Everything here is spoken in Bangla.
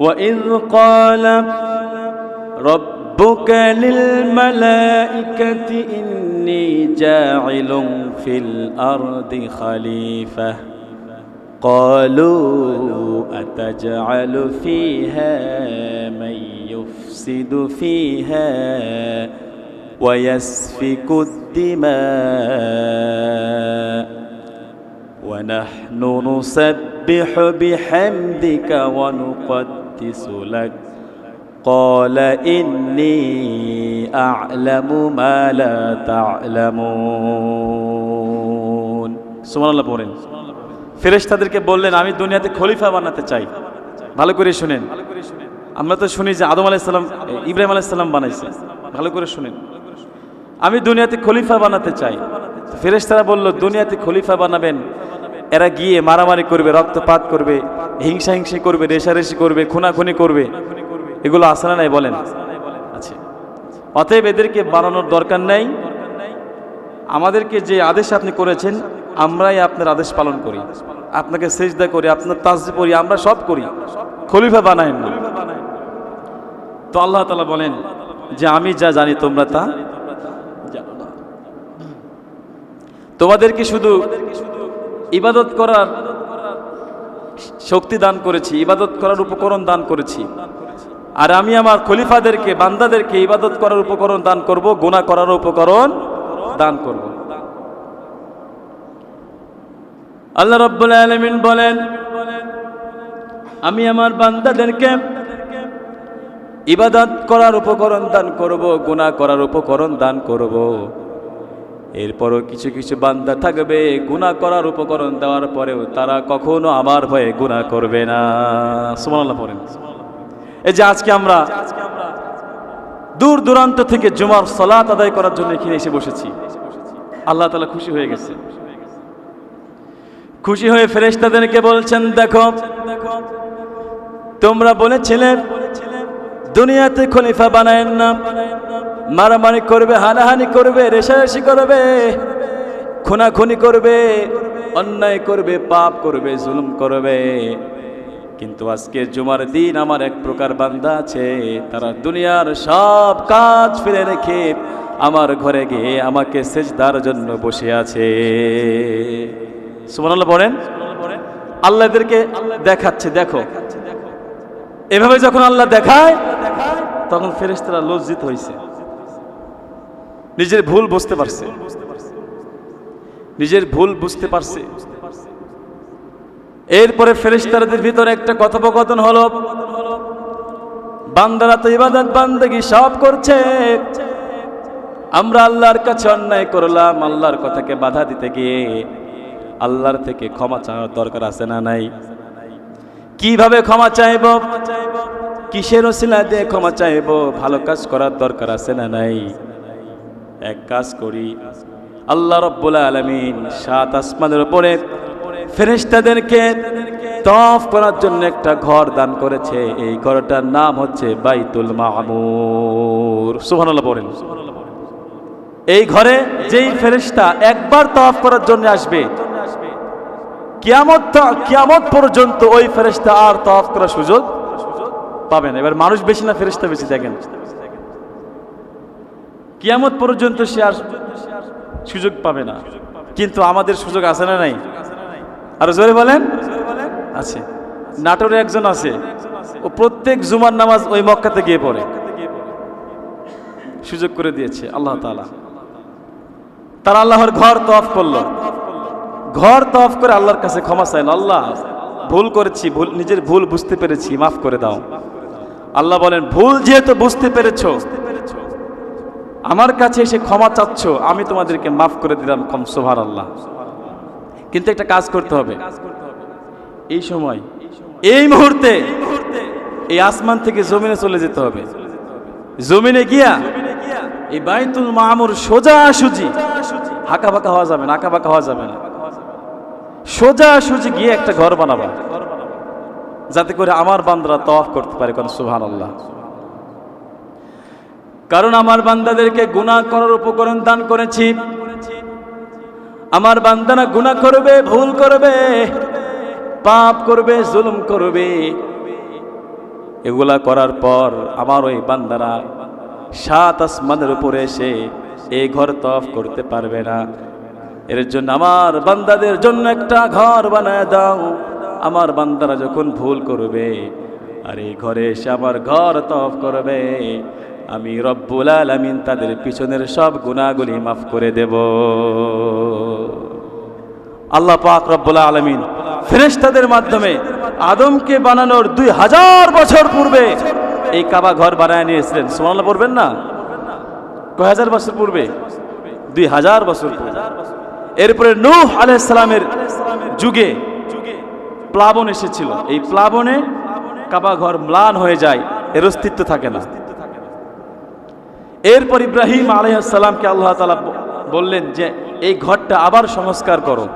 وإذ قال ربك للملائكة إني جاعل في الأرض خليفة قالوا أتجعل فيها من يفسد فيها ويسفك الدماء ونحن نسبح بحمدك ونقدس لك قال إني أعلم ما لا تعلمون সুমান আল্লাহ পড়েন ফেরেশতাদেরকে বললেন আমি দুনিয়াতে খলিফা বানাতে চাই ভালো করে শুনেন আমরা তো শুনি যে আদম আলাইসাল্লাম ইব্রাহিম আলাইসাল্লাম বানাইছে ভালো করে শুনেন আমি দুনিয়াতে খলিফা বানাতে চাই ফেরেশতারা বলল দুনিয়াতে খলিফা বানাবেন এরা গিয়ে মারামারি করবে, রক্তপাত করবে, হিংসা হিংসি করবে, রেশারেশি করবে, খুনাখুনি করবে। এগুলো আসে না নাই বলেন? আছে অতএব এদেরকে বানানোর দরকার নেই। আমাদেরকে যে আদেশ আপনি করেছেন, আমরাই আপনার আদেশ পালন করি। আপনাকে সেজদা করি, আপনার তাজদি করি আমরা সব করি। খলিফা বানায়েন না। তো আল্লাহ তালা বলেন যে, আমি যা জানি তোমরা তা জানো না। তোমাদেরকে শুধু ইবাদত করার শক্তি দান করেছি, ইবাদত করার উপকরণ দান করেছি। আর আমি আমার খলিফাদেরকে, বান্দাদেরকে ইবাদত করার উপকরণ দান করব, গুনাহ করার উপকরণ দান করব। আল্লাহ রব্বুল আলামিন বলেন, আমি আমার বান্দাদেরকে ইবাদত করার উপকরণ দান করব, গুনাহ করার উপকরণ দান করব। এরপরও কিছু কিছু বান্দা থাকবে, গুনাহ করার উপকরণ দেওয়ার পরেও তারা কখনো আমার ভয়ে গুনাহ করবে না। সুবহানাল্লাহ পড়েন। এই যে আজকে আমরা দূর দূরান্ত থেকে জুমার সালাত আদায় করার জন্য এখানে এসে বসেছি। আল্লাহ তালা খুশি হয়ে গেছে। খুশি হয়ে ফেরেশতাদেরকে বলছেন, দেখো, তোমরা বলেছিলে, দুনিয়াতে খলিফা বানায়েন না। মারামারি করবে, হানাহানি করবে, রেশারেশি করবে, খুনাখুনি করবে, অন্যায় করবে, পাপ করবে, জুলুম করবে। কিন্তু আজকে জুমার দিন আমার এক প্রকার বান্দা আছে, তারা দুনিয়ার সব কাজ ফিরে রেখে আমার ঘরে গিয়ে আমাকে সেজদার জন্য বসে আছে। সুবহানাল্লাহ বলেন। আল্লাহ এদেরকে দেখাচ্ছে, দেখো। এভাবে যখন আল্লাহ দেখায়, তখন ফেরেশতারা লজ্জিত হয়েছে নিজের ভুল বুঝতে পারছে। নিজের ভুল বুঝতে পারছে। এরপরে ফেরেশতাদের ভিতরে একটা কথোপকথন হলো, বান্দারা তো ইবাদত বান্দাগি সব করছে। আমরা আল্লাহর কাছে অন্যায় করলাম, আল্লাহর কথাকে বাধা দিতে গিয়ে আল্লাহর থেকে ক্ষমা চাওয়ার দরকার আছে না নাই? কীভাবে ক্ষমা চাইব? কিসের ওসিলা দিয়ে ক্ষমা চাইব? ভালো কাজ করার দরকার আছে না নাই? এক কাজ করি। আল্লাহ রব্বুল আলমিন সাত আসমানের উপরে ফেরেশতাদেরকে তফ করার জন্য একটা ঘর দান করেছে। এই ঘরটার নাম হচ্ছে বাইতুল মামুর। সুবহানাল্লাহ পড়েন। এই ঘরে যেই ফেরেশতা একবার তফ করার জন্য আসবে, কিয়ামত কিয়ামত পর্যন্ত ওই ফেরেশতা আর তফ করার সুযোগ পাবেন এবার মানুষ বেশি না, ফেরেশতা বেশি দেখেন। কিয়ামত পর্যন্ত সে আর সুযোগ পাবে না। কিন্তু আমাদের সুযোগ আছে না নাই? আর জোরে বলেন? আছে। নাটোরে একজন আছে। ও প্রত্যেক জুমার নামাজ ওই মক্কাতে গিয়ে পড়ে। সুযোগ করে দিয়েছে আল্লাহ তাআলা। তারা আল্লাহর ঘর তফ করল। ঘর তফ করে আল্লাহর কাছে ক্ষমা চাইল। আল্লাহ, ভুল করেছি, ভুল, নিজের ভুল বুঝতে পেরেছি, মাফ করে দাও। আল্লাহ বলেন, ভুল যেহেতু বুঝতে পেরেছ আমার কাছে এসে ক্ষমা চাচ্ছ, আমি তোমাদেরকে মাফ করে দিলাম, কম সোভার আল্লাহ কিন্তু একটা কাজ করতে হবে। এই সময়, এই মুহূর্তে, এই আসমান থেকে জমিনে চলে যেতে হবে। জমিনে গিয়া, এই বাইতুল মামুর সোজা সুজি, হাঁকা বাঁকা হওয়া যাবে না, আঁকা বাঁকা হওয়া যাবে না। সোজা সুজি গিয়ে একটা ঘর বানাবা, যাতে করে আমার বান্দরা তফ করতে পারে কোন সুহান আল্লাহ কারণ আমার বান্দাদেরকে গুনাহ করার উপকরণ দান করেছি। আমার বান্দানা গুনাহ করবে, ভুল করবে, পাপ করবে, জুলুম করবে। এগুলা করার পর আমার ওই বান্দারা সাত আসমানের উপরে এসে এই ঘর তফ করতে পারবে না। এর জন্য আমার বান্দাদের জন্য একটা ঘর বানায় দাও। আমার বান্দারা যখন ভুল করবে, আর এই ঘরে এসে আমার ঘর তফ করবে আমি রব্বুল আলামিন তাদের পিছনের সব গুণাগুলি মাফ করে দেব। আল্লাহ পাক রব্বুল আলমিন ফেরেশতাদের মাধ্যমে আদমকে বানানোর দুই হাজার বছর পূর্বে এই কাবা ঘর বানায় নিয়েছিলেন। সোমাল্লাহ পড়বেন না? কয় হাজার বছর পূর্বে? দুই হাজার বছর। এরপরে নূহ আলাইসালামের যুগে প্লাবন এসেছিল। এই প্লাবনে কাবা ঘর ম্লান হয়ে যায়, এর অস্তিত্ব থাকে না। এরপর ইব্রাহিম আলাইসালামকে আল্লাহ তালা বললেন যে এই ঘরটা আবার সংস্কার করো।